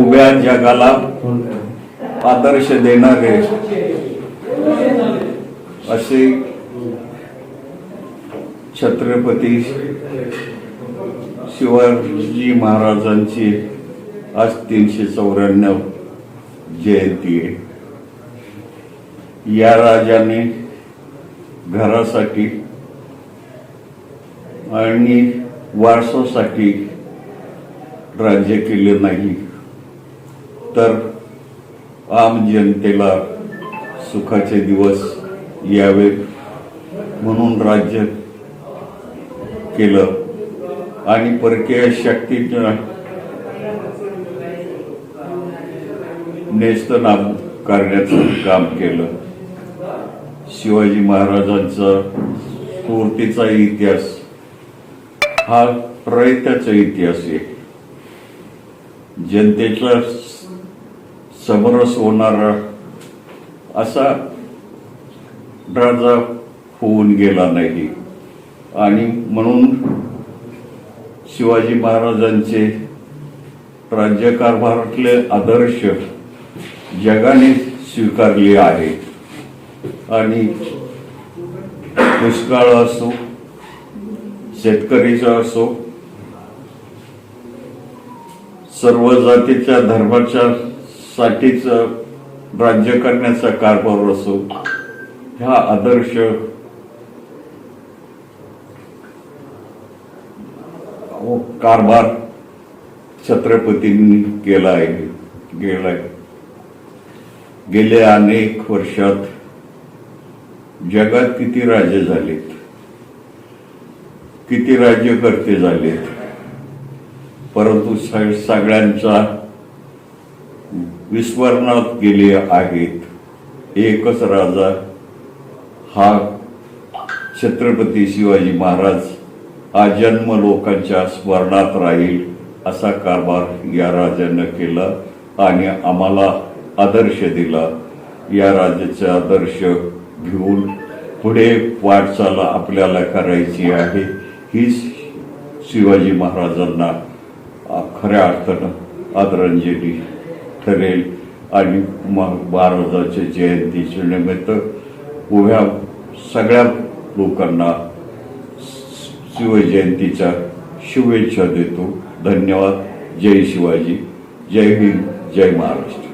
उभ्या जगाला आदर्श देणारे असे छत्रपती शिवाजी महाराजांची आज तीनशे चौऱ्याण्णव जयंती आहे. या राजाने घरासाठी आणि वारसासाठी राज्य केले नाही तर आम जनतेला सुखाचे दिवस यावेत म्हणून राज्य केलं. आणि परकीय शक्तीनं नेस्तनाम करण्याचं काम केलं. शिवाजी महाराजांचा स्फूर्तीचा इतिहास हा प्रयत्नाचा इतिहास आहे. जनतेचा समरस होणारा असा राजा होऊन गेला नाही. आणि म्हणून शिवाजी महाराजांचे राज्यकारभारातले आदर्श जगाने स्वीकारले आहेत आणि दुष्काळ असो शेतकरीचा असो सर्व जातीच्या धर्माच्या साठीच राज्य करण्याचा कारभार असो हा आदर्श कारभार छत्रपतींनी केला आहे गेलाय गेल्या अनेक वर्षात जगात किती राजे झालेत? किती राज्यकर्ते झालेत परंतु सगळ्यांचा विस्मरणात गेले आहेत. एकच राजा हा छत्रपती शिवाजी महाराज हा जन्म लोकांच्या स्मरणात राहील असा कारभार या राजानं केला आणि आम्हाला आदर्श दिला. या राजाचा आदर्श घेऊन पुढे वाटचाल आपल्याला करायची आहे. ही शिवाजी महाराजांना खऱ्या अर्थानं आदरांजली ठरेल. आणि मग महाराजाच्या जयंतीच्या निमित्त उभ्या सगळ्या लोकांना शिवजयंतीच्या शुभेच्छा देतो. धन्यवाद. जय शिवाजी. जय हिंद. जय महाराष्ट्र.